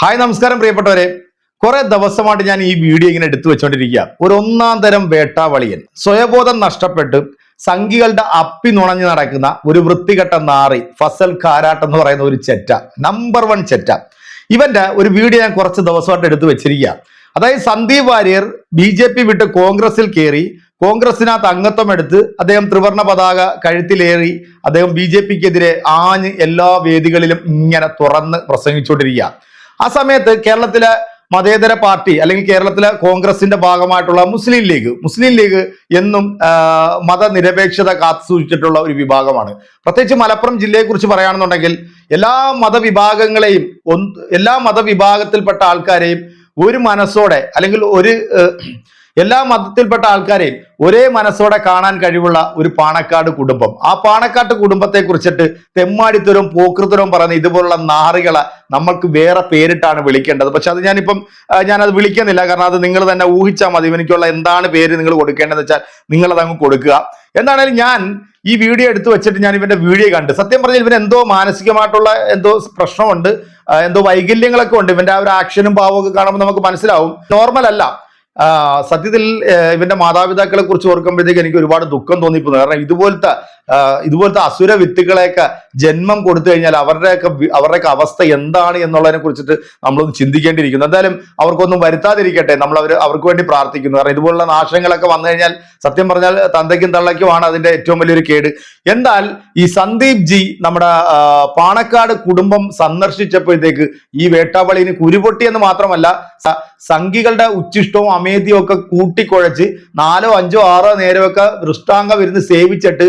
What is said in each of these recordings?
Hi നമസ്കാരം പ്രിയപ്പെട്ടവരെ. കുറെ ദിവസമായിട്ട് ഞാൻ ഈ വീഡിയോ ഇങ്ങനെ എടുത്തു വെച്ചോണ്ടിരിക്കുക. ഒരു ഒന്നാം തരം വേട്ടാവളിയൻ. സ്വയബോധം നഷ്ടപ്പെട്ട് സംഘികളുടെ അപ്പി നുണഞ്ഞു നടക്കുന്ന ഒരു വൃത്തികെട്ട നാറി ഫസൽ കാരാട്ട് എന്ന് പറയുന്ന ഒരു ചെറ്റ നമ്പർ വൺ ചെറ്റ. ഇവന്റെ ഒരു വീഡിയോ ഞാൻ കുറച്ച് ദിവസമായിട്ട് എടുത്തു വെച്ചിരിക്കുക. അതായത് Sandeep Warrier B J P വിട്ട് കോൺഗ്രസിൽ കയറി കോൺഗ്രസിനകത്ത് അംഗത്വം എടുത്ത് അദ്ദേഹം ത്രിവർണ പതാക കഴുത്തിലേറി അദ്ദേഹം ബി ജെ പിക്കെതിരെ ആഞ്ഞ് എല്ലാ വേദികളിലും ഇങ്ങനെ തുറന്ന് പ്രസംഗിച്ചുകൊണ്ടിരിക്കുക ആ സമയത്ത് കേരളത്തിലെ മതേതര പാർട്ടി അല്ലെങ്കിൽ കേരളത്തിലെ കോൺഗ്രസിന്റെ ഭാഗമായിട്ടുള്ള മുസ്ലിം ലീഗ് മുസ്ലിം ലീഗ് എന്നും മതനിരപേക്ഷത കാത്തുസൂക്ഷിച്ചിട്ടുള്ള ഒരു വിഭാഗമാണ്. പ്രത്യേകിച്ച് മലപ്പുറം ജില്ലയെക്കുറിച്ച് പറയുകയാണെന്നുണ്ടെങ്കിൽ എല്ലാ മതവിഭാഗങ്ങളെയും എല്ലാ മതവിഭാഗത്തിൽപ്പെട്ട ആൾക്കാരെയും ഒരു മനസ്സോടെ അല്ലെങ്കിൽ ഒരു എല്ലാ മതത്തിൽപ്പെട്ട ആൾക്കാരെയും ഒരേ മനസ്സോടെ കാണാൻ കഴിവുള്ള ഒരു പാണക്കാട് കുടുംബം. ആ പാണക്കാട്ട് കുടുംബത്തെ കുറിച്ചിട്ട് തെമ്മാടിത്തരവും പോക്കൃത്തരവും പറയുന്ന ഇതുപോലുള്ള നാറികളെ നമ്മൾക്ക് വേറെ പേരിട്ടാണ് വിളിക്കേണ്ടത്. പക്ഷെ അത് ഞാനിപ്പം ഞാനത് വിളിക്കുന്നില്ല. കാരണം അത് നിങ്ങൾ തന്നെ ഊഹിച്ചാൽ മതി. എനിക്കുള്ള എന്താണ് പേര് നിങ്ങൾ കൊടുക്കേണ്ടതെന്ന് വെച്ചാൽ നിങ്ങൾ അങ്ങ് കൊടുക്കുക. എന്താണേലും ഞാൻ ഈ വീഡിയോ എടുത്തു വെച്ചിട്ട് ഞാൻ ഇവന്റെ വീഡിയോ കണ്ട്. സത്യം പറഞ്ഞാൽ ഇവന് എന്തോ മാനസികമായിട്ടുള്ള എന്തോ പ്രശ്നമുണ്ട്. എന്തോ വൈകല്യങ്ങളൊക്കെ ഉണ്ട്. ഇവന്റെ ആ ഒരു ആക്ഷനും ഭാവവും ഒക്കെ കാണുമ്പോൾ നമുക്ക് മനസ്സിലാവും. നോർമൽ അല്ല സത്യത്തിൽ ഇവന്റെ മാതാപിതാക്കളെ കുറിച്ച് ഓർക്കുമ്പോഴത്തേക്ക് എനിക്ക് ഒരുപാട് ദുഃഖം തോന്നിപ്പോകുന്നു. കാരണം ഇതുപോലത്തെ ഇതുപോലത്തെ അസുര വിത്തുകളെയൊക്കെ ജന്മം കൊടുത്തു കഴിഞ്ഞാൽ അവരുടെയൊക്കെ അവരുടെയൊക്കെ അവസ്ഥ എന്താണ് എന്നുള്ളതിനെ കുറിച്ചിട്ട് നമ്മളൊന്ന് ചിന്തിക്കേണ്ടിയിരിക്കുന്നു. എന്തായാലും അവർക്കൊന്നും വരുത്താതിരിക്കട്ടെ. നമ്മൾ അവർ അവർക്ക് വേണ്ടി പ്രാർത്ഥിക്കുന്നു. കാരണം ഇതുപോലുള്ള നാശങ്ങളൊക്കെ വന്നു കഴിഞ്ഞാൽ സത്യം പറഞ്ഞാൽ തന്തയ്ക്കും തള്ളയ്ക്കുമാണ് അതിന്റെ ഏറ്റവും വലിയൊരു കേട്. എന്നാൽ ഈ സന്ദീപ് ജി നമ്മുടെ പാണക്കാട് കുടുംബം സന്ദർശിച്ചപ്പോഴത്തേക്ക് ഈ വേട്ടാവളിന് കുരുപൊട്ടി എന്ന് മാത്രമല്ല സംഘികളുടെ ഉച്ചിഷ്ടവും അമേധിയും ഒക്കെ കൂട്ടിക്കുഴച്ച് നാലോ അഞ്ചോ ആറോ നേരമൊക്കെ ദൃഷ്ടാംഗം ഇരുന്ന് സേവിച്ചിട്ട്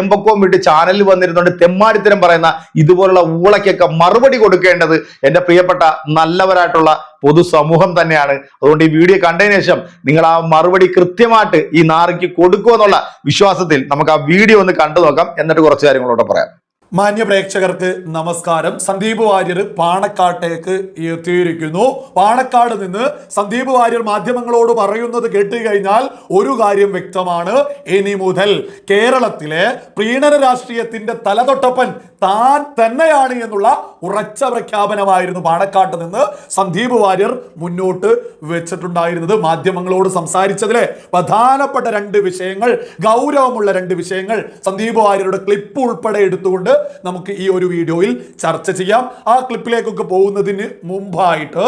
ഏമ്പക്കവും വിട്ട് ചാനലിൽ വന്നിരുന്നുകൊണ്ട് തെമ്മാടിത്തരം പറയുന്ന ഇതുപോലുള്ള ഊളയ്ക്കൊക്കെ മറുപടി കൊടുക്കേണ്ടത് എന്റെ പ്രിയപ്പെട്ട നല്ലവരായിട്ടുള്ള പൊതുസമൂഹം തന്നെയാണ്. അതുകൊണ്ട് ഈ വീഡിയോ കണ്ടതിന് ശേഷം നിങ്ങൾ ആ മറുപടി കൃത്യമായിട്ട് ഈ നാറിക്ക് കൊടുക്കുമെന്നുള്ള വിശ്വാസത്തിൽ നമുക്ക് ആ വീഡിയോ ഒന്ന് കണ്ടു നോക്കാം. എന്നിട്ട് കുറച്ച് കാര്യങ്ങളോട് പറയാം. മാന്യ പ്രേക്ഷകർക്ക് നമസ്കാരം. സന്ദീപ് വാര്യർ പാണക്കാട്ടേക്ക് എത്തിയിരിക്കുന്നു. പാണക്കാട് നിന്ന് സന്ദീപ് വാര്യർ മാധ്യമങ്ങളോട് പറയുന്നത് കേട്ട് കഴിഞ്ഞാൽ ഒരു കാര്യം വ്യക്തമാണ്. ഇനി മുതൽ കേരളത്തിലെ പ്രീണന രാഷ്ട്രീയത്തിന്റെ തലതൊട്ടപ്പൻ താൻ തന്നെയാണ് എന്നുള്ള ഉറച്ച പ്രഖ്യാപനമായിരുന്നു പാണക്കാട്ട് നിന്ന് സന്ദീപ് വാര്യർ മുന്നോട്ട് വെച്ചിട്ടുണ്ടായിരുന്നത്. മാധ്യമങ്ങളോട് സംസാരിച്ചതിലെ പ്രധാനപ്പെട്ട രണ്ട് വിഷയങ്ങൾ ഗൗരവമുള്ള രണ്ട് വിഷയങ്ങൾ സന്ദീപ് വാര്യരുടെ ക്ലിപ്പ് ഉൾപ്പെടെ എടുത്തുകൊണ്ട് നമുക്ക് ഈ ഒരു വീഡിയോയിൽ ചർച്ച ചെയ്യാം. ആ ക്ലിപ്പിലേക്കൊക്കെ പോകുന്നതിന് മുമ്പായിട്ട്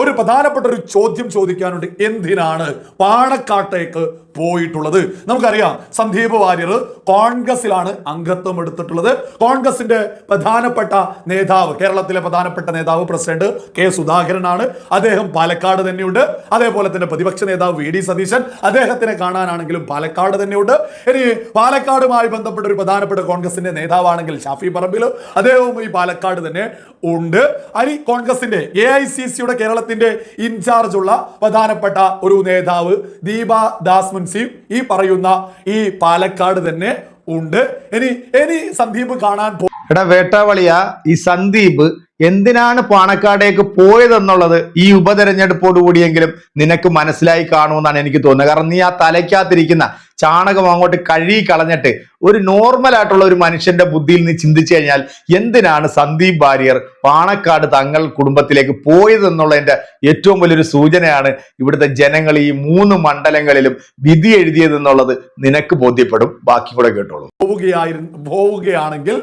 ഒരു പ്രധാനപ്പെട്ട ഒരു ചോദ്യം ചോദിക്കാനുണ്ട്. എന്തിനാണ് പാണക്കാട്ടേക്ക് പോയിട്ടുള്ളത്. നമുക്കറിയാം സന്ദീപ് വാര്യർ കോൺഗ്രസിലാണ് അംഗത്വം എടുത്തിട്ടുള്ളത്. കോൺഗ്രസിന്റെ പ്രധാനപ്പെട്ട നേതാവ് കേരളത്തിലെ പ്രധാനപ്പെട്ട നേതാവ് പ്രസിഡന്റ് കെ സുധാകരനാണ്. അദ്ദേഹം പാലക്കാട് തന്നെയുണ്ട്. അതേപോലെ തന്നെ പ്രതിപക്ഷ നേതാവ് വി ഡി സതീശൻ അദ്ദേഹത്തിനെ കാണാനാണെങ്കിലും പാലക്കാട് തന്നെയുണ്ട്. ഇനി പാലക്കാടുമായി ബന്ധപ്പെട്ട ഒരു പ്രധാനപ്പെട്ട കോൺഗ്രസിന്റെ നേതാവാണെങ്കിൽ ഷാഫി പറമ്പിൽ അദ്ദേഹവും ഈ പാലക്കാട് തന്നെ ഉണ്ട്. അനി കോൺഗ്രസിന്റെ എ ഐ സി സിയുടെ കേരളത്തിന്റെ ഇൻചാർജ് ഉള്ള പ്രധാനപ്പെട്ട ഒരു നേതാവ് ദീപ ദാസ് മുൻസി ഈ പറയുന്ന ഈ പാലക്കാട് തന്നെ ഉണ്ട്. ഇനി ഇനി സന്ദീപ് കാണാൻ എടാ വേട്ടാവളിയ ഈ സന്ദീപ് എന്തിനാണ് പാണക്കാടേക്ക് പോയതെന്നുള്ളത് ഈ ഉപതെരഞ്ഞെടുപ്പോട് കൂടിയെങ്കിലും നിനക്ക് മനസ്സിലായി കാണുമെന്നാണ് എനിക്ക് തോന്നുന്നത്. കാരണം നീ ആ തലയ്ക്കകത്തിരിക്കുന്ന ചാണകം അങ്ങോട്ട് കഴുകി കളഞ്ഞിട്ട് ഒരു നോർമൽ ആയിട്ടുള്ള ഒരു മനുഷ്യന്റെ ബുദ്ധിയിൽ നീ ചിന്തിച്ചു കഴിഞ്ഞാൽ എന്തിനാണ് സന്ദീപ് ഭാര്യർ പാണക്കാട് തങ്ങൾ കുടുംബത്തിലേക്ക് പോയതെന്നുള്ളതിന്റെ ഏറ്റവും വലിയൊരു സൂചനയാണ് ഇവിടുത്തെ ജനങ്ങൾ ഈ മൂന്ന് മണ്ഡലങ്ങളിലും വിധി എഴുതിയതെന്നുള്ളത് നിനക്ക് ബോധ്യപ്പെടും. ബാക്കി കൂടെ കേട്ടോളൂ. പോവുകയായിരുന്നു പോവുകയാണെങ്കിൽ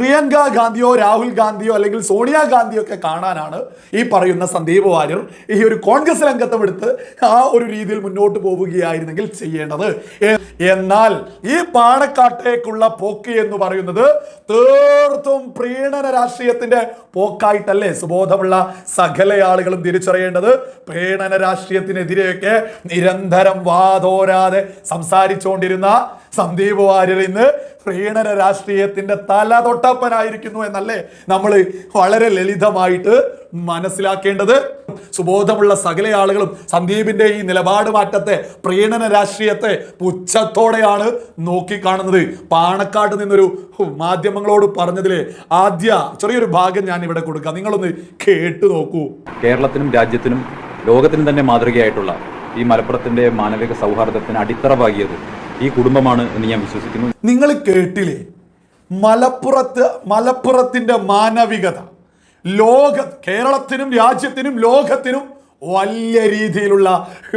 പ്രിയങ്ക ഗാന്ധിയോ രാഹുൽ ഗാന്ധിയോ അല്ലെങ്കിൽ സോണിയാ ഗാന്ധിയോ ഒക്കെ കാണാനാണ് ഈ പറയുന്ന സന്ദീപ് വാര്യർ ഈ ഒരു കോൺഗ്രസ് അംഗത്വം എടുത്ത് ആ ഒരു രീതിയിൽ മുന്നോട്ട് പോവുകയായിരുന്നെങ്കിൽ ചെയ്യേണ്ടത്. എന്നാൽ ഈ പാണക്കാട്ടേക്കുള്ള പോക്ക് എന്ന് പറയുന്നത് തീർത്തും പ്രീണന രാഷ്ട്രീയത്തിന്റെ പോക്കായിട്ടല്ലേ സുബോധമുള്ള സകല ആളുകളും തിരിച്ചറിയേണ്ടത്. പ്രീണന രാഷ്ട്രീയത്തിനെതിരെയൊക്കെ നിരന്തരം വാതോരാതെ സംസാരിച്ചുകൊണ്ടിരുന്ന സന്ദീപ് വാര്യർ ഇന്ന് പ്രീണന രാഷ്ട്രീയത്തിന്റെ തല തൊട്ടപ്പനായിരിക്കുന്നു എന്നല്ലേ നമ്മൾ വളരെ ലളിതമായിട്ട് മനസ്സിലാക്കേണ്ടത്. സുബോധമുള്ള സകല ആളുകളും സന്ദീപിന്റെ ഈ നിലപാട് മാറ്റത്തെ പ്രീണന രാഷ്ട്രീയത്തെ പുച്ഛത്തോടെയാണ് നോക്കിക്കാണുന്നത്. പാണക്കാട് നിന്നൊരു മാധ്യമങ്ങളോട് പറഞ്ഞതിലെ ആദ്യ ചെറിയൊരു ഭാഗം ഞാൻ ഇവിടെ കൊടുക്കാം. നിങ്ങളൊന്ന് കേട്ടു നോക്കൂ. കേരളത്തിനും രാജ്യത്തിനും ലോകത്തിനും തന്നെ മാതൃകയായിട്ടുള്ള ഈ മലപ്പുറത്തിന്റെ മാനവിക സൗഹാർദ്ദത്തിന് അടിത്തറ പാകിയത് ഈ കുടുംബമാണ് എന്ന് ഞാൻ വിശ്വസിക്കുന്നു. നിങ്ങൾ കേട്ടില്ലേ? മലപ്പുറത്ത് മലപ്പുറത്തിന്റെ മാനവികത. ലോക കേരളത്തിനും രാജ്യത്തിനും ലോകത്തിനും വലിയ രീതിയിലുള്ള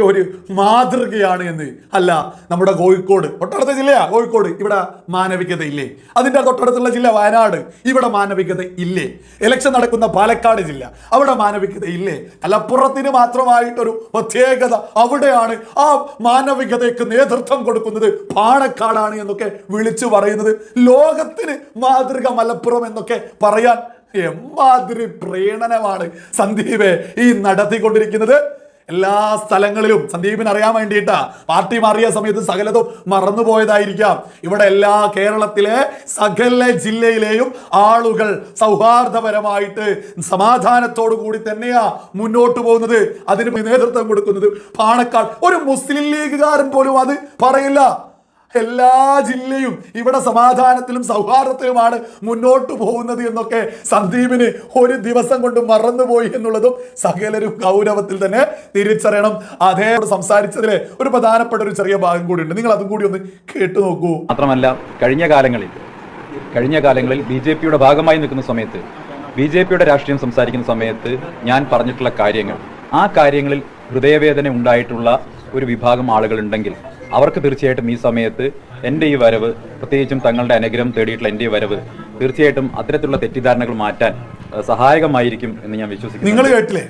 ഒരു മാതൃകയാണ് എന്ന്. അല്ല നമ്മുടെ കോഴിക്കോട്. തൊട്ടടുത്ത ജില്ലയാ കോഴിക്കോട്. ഇവിടെ മാനവികത ഇല്ലേ? അതിന്റെ തൊട്ടടുത്തുള്ള ജില്ല വയനാട്. ഇവിടെ മാനവികത ഇല്ലേ? ഇലക്ഷൻ നടക്കുന്ന പാലക്കാട് ജില്ല. അവിടെ മാനവികത ഇല്ലേ? മലപ്പുറത്തിന് മാത്രമായിട്ടൊരു പ്രത്യേകത അവിടെയാണ്. ആ മാനവികതയ്ക്ക് നേതൃത്വം കൊടുക്കുന്നത് പാണക്കാടാണ് എന്നൊക്കെ വിളിച്ചു പറയുന്നത്. ലോകത്തിന് മാതൃക മലപ്പുറം എന്നൊക്കെ പറയാൻ എമ്മാതിരി പ്രീണനമാണ് സന്ദീപ് ഈ നടത്തിക്കൊണ്ടിരിക്കുന്നത്. എല്ലാ സ്ഥലങ്ങളിലും സന്ദീപിന് അറിയാൻ വേണ്ടിയിട്ടാ. പാർട്ടി മാറിയ സമയത്ത് സകലതും മറന്നുപോയതായിരിക്കാം. ഇവിടെ എല്ലാ കേരളത്തിലെ സകല ജില്ലയിലെയും ആളുകൾ സൗഹാർദ്ദപരമായിട്ട് സമാധാനത്തോടു കൂടി തന്നെയാ മുന്നോട്ട് പോകുന്നത്. അതിന് നേതൃത്വം കൊടുക്കുന്നത് പാണക്കാട്. ഒരു മുസ്ലിം ലീഗുകാരൻ പോലും അത് പറയില്ല. എല്ലാ ജില്ലയും ഇവിടെ സമാധാനത്തിലും സൗഹാർദ്ദത്തിലുമാണ് മുന്നോട്ട് പോകുന്നത് എന്നൊക്കെ സന്ദീപിന് ഒരു ദിവസം കൊണ്ട് മറന്നുപോയി എന്നുള്ളതും സകലരും ഗൗരവത്തിൽ തന്നെ തിരിച്ചറിയണം. അതേ സംസാരിച്ചതിലെ ഒരു പ്രധാനപ്പെട്ട ഒരു ചെറിയ ഭാഗം കൂടി ഉണ്ട്. നിങ്ങൾ അതും കൂടി ഒന്ന് കേട്ടു നോക്കൂ. മാത്രമല്ല കഴിഞ്ഞ കാലങ്ങളിൽ കഴിഞ്ഞ കാലങ്ങളിൽ ബി ജെ പിയുടെ ഭാഗമായി നിൽക്കുന്ന സമയത്ത് ബി ജെ പിയുടെ രാഷ്ട്രീയം സംസാരിക്കുന്ന സമയത്ത് ഞാൻ പറഞ്ഞിട്ടുള്ള കാര്യങ്ങൾ ആ കാര്യങ്ങളിൽ ഹൃദയവേദന ഉണ്ടായിട്ടുള്ള ഒരു വിഭാഗം ആളുകൾ ഉണ്ടെങ്കിൽ അവർക്ക് തീർച്ചയായിട്ടും ഈ സമയത്ത് എന്റെ ഈ വരവ് പ്രത്യേകിച്ചും തങ്ങളുടെ അനുഗ്രഹം തേടിയിട്ടുള്ള എന്റെ ഈ വരവ് തീർച്ചയായിട്ടും അത്തരത്തിലുള്ള തെറ്റിദ്ധാരണകൾ മാറ്റാൻ സഹായകമായിരിക്കും എന്ന് ഞാൻ വിശ്വസിക്കുന്നു. നിങ്ങൾ കേട്ടില്ലേ?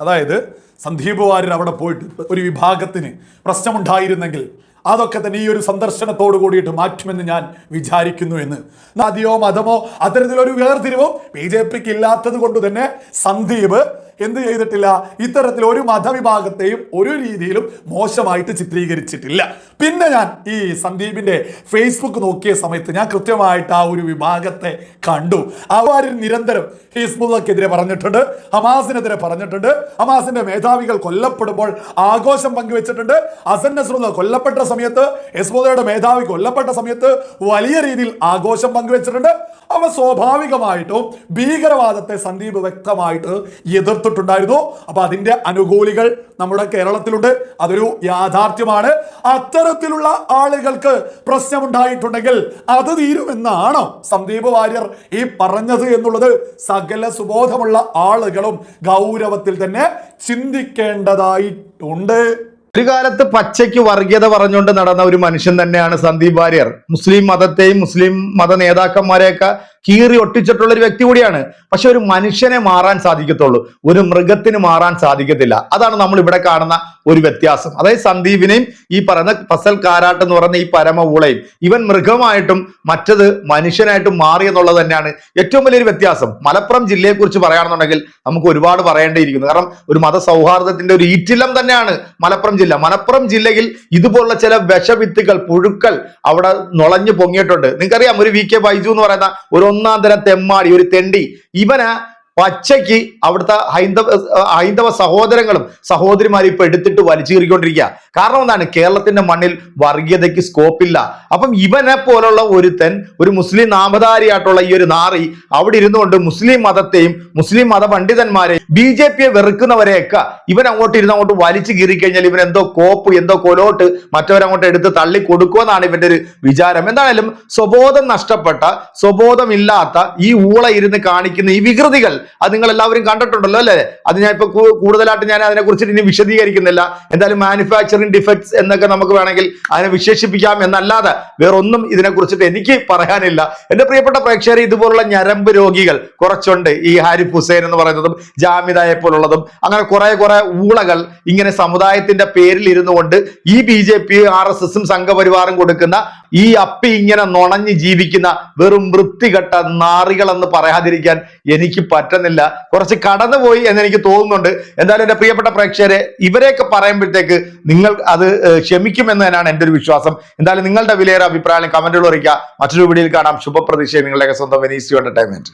അതായത് സന്ദീപ് വാര്യർ അവിടെ പോയിട്ട് ഒരു വിഭാഗത്തിന് പ്രശ്നമുണ്ടായിരുന്നെങ്കിൽ അതൊക്കെ തന്നെ ഈ ഒരു സന്ദർശനത്തോട് കൂടിയിട്ട് മാറ്റുമെന്ന് ഞാൻ വിചാരിക്കുന്നു എന്ന്. നദിയോ മതമോ? അത്തരത്തിലൊരു വേർതിരിവോ ബി ജെ പിക്ക് ഇല്ലാത്തത് കൊണ്ട് തന്നെ സന്ദീപ് എന്ത് ചെയ്തിട്ടില്ല? ഇത്തരത്തിൽ ഒരു മതവിഭാഗത്തെയും ഒരു രീതിയിലും മോശമായിട്ട് ചിത്രീകരിച്ചിട്ടില്ല. പിന്നെ ഞാൻ ഈ സന്ദീപിന്റെ ഫേസ്ബുക്ക് നോക്കിയ സമയത്ത് ഞാൻ കൃത്യമായിട്ട് ആ ഒരു വിഭാഗത്തെ കണ്ടു. അവർ നിരന്തരം ഹിസ്ബുള്ളക്കെതിരെ പറഞ്ഞിട്ടുണ്ട് ഹമാസിനെതിരെ പറഞ്ഞിട്ടുണ്ട്. ഹമാസിന്റെ മേധാവികൾ കൊല്ലപ്പെടുമ്പോൾ ആഘോഷം പങ്കുവെച്ചിട്ടുണ്ട്. അസൻ നസ്രുള്ള കൊല്ലപ്പെട്ട സമയത്ത് ഹിസ്ബുള്ളയുടെ മേധാവി കൊല്ലപ്പെട്ട സമയത്ത് വലിയ രീതിയിൽ ആഘോഷം പങ്കുവെച്ചിട്ടുണ്ട്. അവ സ്വാഭാവികമായിട്ടും ഭീകരവാദത്തെ സന്ദീപ് വ്യക്തമായിട്ട് എതിർത്തിട്ടുണ്ടായിരുന്നു അപ്പൊ അതിന്റെ അനുകൂലികൾ നമ്മുടെ കേരളത്തിലുണ്ട്. അതൊരു യാഥാർത്ഥ്യമാണ്. അത്തരത്തിലുള്ള ആളുകൾക്ക് പ്രശ്നമുണ്ടായിട്ടുണ്ടെങ്കിൽ അത് തീരുമെന്നാണോ സന്ദീപ് വാര്യർ ഈ പറഞ്ഞത് എന്നുള്ളത് സകല സുബോധമുള്ള ആളുകളും ഗൗരവത്തിൽ തന്നെ ചിന്തിക്കേണ്ടതായിട്ടുണ്ട്. ഒരു കാലത്ത് പച്ചയ്ക്ക് വർഗീയത പറഞ്ഞുകൊണ്ട് നടന്ന ഒരു മനുഷ്യൻ തന്നെയാണ് സന്ദീപ് വാര്യർ. മുസ്ലിം മതത്തെയും മുസ്ലിം മത നേതാക്കന്മാരെയൊക്കെ കീറി ഒട്ടിച്ചിട്ടുള്ള ഒരു വ്യക്തി കൂടിയാണ്. പക്ഷെ ഒരു മനുഷ്യനെ മാറാൻ സാധിക്കത്തുള്ളൂ. ഒരു മൃഗത്തിന് മാറാൻ സാധിക്കത്തില്ല. അതാണ് നമ്മൾ ഇവിടെ കാണുന്ന ഒരു വ്യത്യാസം. അതായത് സന്ദീപിനെയും ഈ പറയുന്ന ഫസൽ കാരാട്ട് എന്ന് പറയുന്ന ഈ പരമ ഊളയും ഇവൻ മൃഗമായിട്ടും മറ്റത് മനുഷ്യനായിട്ടും മാറി എന്നുള്ളത് തന്നെയാണ് ഏറ്റവും വലിയൊരു വ്യത്യാസം. മലപ്പുറം ജില്ലയെക്കുറിച്ച് പറയുകയാണെന്നുണ്ടെങ്കിൽ നമുക്ക് ഒരുപാട് പറയേണ്ടിയിരിക്കുന്നു. കാരണം ഒരു മത സൗഹാർദ്ദത്തിന്റെ ഒരു ഈറ്റില്ലം തന്നെയാണ് മലപ്പുറം മലപ്പുറം ജില്ലയിൽ ഇതുപോലുള്ള ചില വിഷവിത്തുകൾ പുഴുക്കൾ അവിടെ നുളഞ്ഞു പൊങ്ങിയിട്ടുണ്ട്. നിങ്ങൾക്കറിയാം ഒരു വി കെ ബൈജു എന്ന് പറയുന്ന ഒരു ഒന്നാം തരം തെമ്മാടി ഒരു തെണ്ടി. ഇവന് പച്ചയ്ക്ക് അവിടുത്തെ ഹൈന്ദവ ഹൈന്ദവ സഹോദരങ്ങളും സഹോദരിമാരും ഇപ്പൊ എടുത്തിട്ട് വലിച്ചു കീറിക്കൊണ്ടിരിക്കുക കാരണം എന്താണ്? കേരളത്തിന്റെ മണ്ണിൽ വർഗീയതയ്ക്ക് സ്കോപ്പില്ല അപ്പം ഇവനെ പോലുള്ള ഒരുത്തൻ ഒരു മുസ്ലിം നാമധാരിയായിട്ടുള്ള ഈ ഒരു നാറി അവിടെ ഇരുന്നുകൊണ്ട് മുസ്ലിം മതത്തെയും മുസ്ലിം മത പണ്ഡിതന്മാരെയും ബി ജെ പിയെ വെറുക്കുന്നവരെയൊക്കെ ഇവൻ അങ്ങോട്ട് ഇരുന്ന് അങ്ങോട്ട് വലിച്ചു കീറിക്കഴിഞ്ഞാൽ ഇവൻ എന്തോ കോപ്പ് എന്തോ കൊലോട്ട് മറ്റവരങ്ങോട്ട് എടുത്ത് തള്ളി കൊടുക്കുമെന്നാണ് ഇവന്റെ ഒരു വിചാരം. എന്തായാലും സ്വബോധം നഷ്ടപ്പെട്ട സ്വബോധമില്ലാത്ത ഈ ഊള ഇരുന്ന് കാണിക്കുന്ന ഈ വികൃതികൾ അത് നിങ്ങൾ എല്ലാവരും കണ്ടിട്ടുണ്ടല്ലോ അല്ലേ? അത് ഞാൻ ഇപ്പൊ കൂടുതലായിട്ട് ഞാൻ അതിനെ കുറിച്ചിട്ട് ഇനി വിശദീകരിക്കുന്നില്ല. എന്തായാലും മാനുഫാക്ചറിങ് ഡിഫക്ട്സ് എന്നൊക്കെ നമുക്ക് വേണമെങ്കിൽ അതിനെ വിശേഷിപ്പിക്കാം എന്നല്ലാതെ വേറൊന്നും ഇതിനെ കുറിച്ചിട്ട് എനിക്ക് പറയാനില്ല. എന്റെ പ്രിയപ്പെട്ട പ്രേക്ഷകർ ഇതുപോലുള്ള ഞരമ്പ് രോഗികൾ കുറച്ചുണ്ട് ഈ ഹാരിഫ് ഹുസൈൻ എന്ന് പറയുന്നതും ജാമിദായെ പോലുള്ളതും. അങ്ങനെ കുറെ കുറെ ഊളകൾ ഇങ്ങനെ സമുദായത്തിന്റെ പേരിൽ ഇരുന്നു കൊണ്ട് ഈ B J P R S എസും സംഘപരിവാറും കൊടുക്കുന്ന ഈ അപ്പി ഇങ്ങനെ നുണഞ്ഞ് ജീവിക്കുന്ന വെറും വൃത്തികെട്ട നാറികൾ എന്ന് പറയാതിരിക്കാൻ എനിക്ക് പറ്റുന്നില്ല കുറച്ച് കടന്നുപോയി എന്ന് എനിക്ക് തോന്നുന്നുണ്ട്. എന്തായാലും എന്റെ പ്രിയപ്പെട്ട പ്രേക്ഷകരെ ഇവരെയൊക്കെ പറയുമ്പോഴത്തേക്ക് നിങ്ങൾ അത് ക്ഷമിക്കുമെന്ന് തന്നെയാണ് എന്റെ ഒരു വിശ്വാസം. എന്തായാലും നിങ്ങളുടെ വിലയേറെ അഭിപ്രായം കമന്റുകൾ അറിയിക്കുക. മറ്റൊരു വീഡിയോയിൽ കാണാം. ശുഭപ്രതീക്ഷ നിങ്ങളുടെയൊക്കെ സ്വന്തം വെനീസ് എന്റർടൈൻമെന്റ്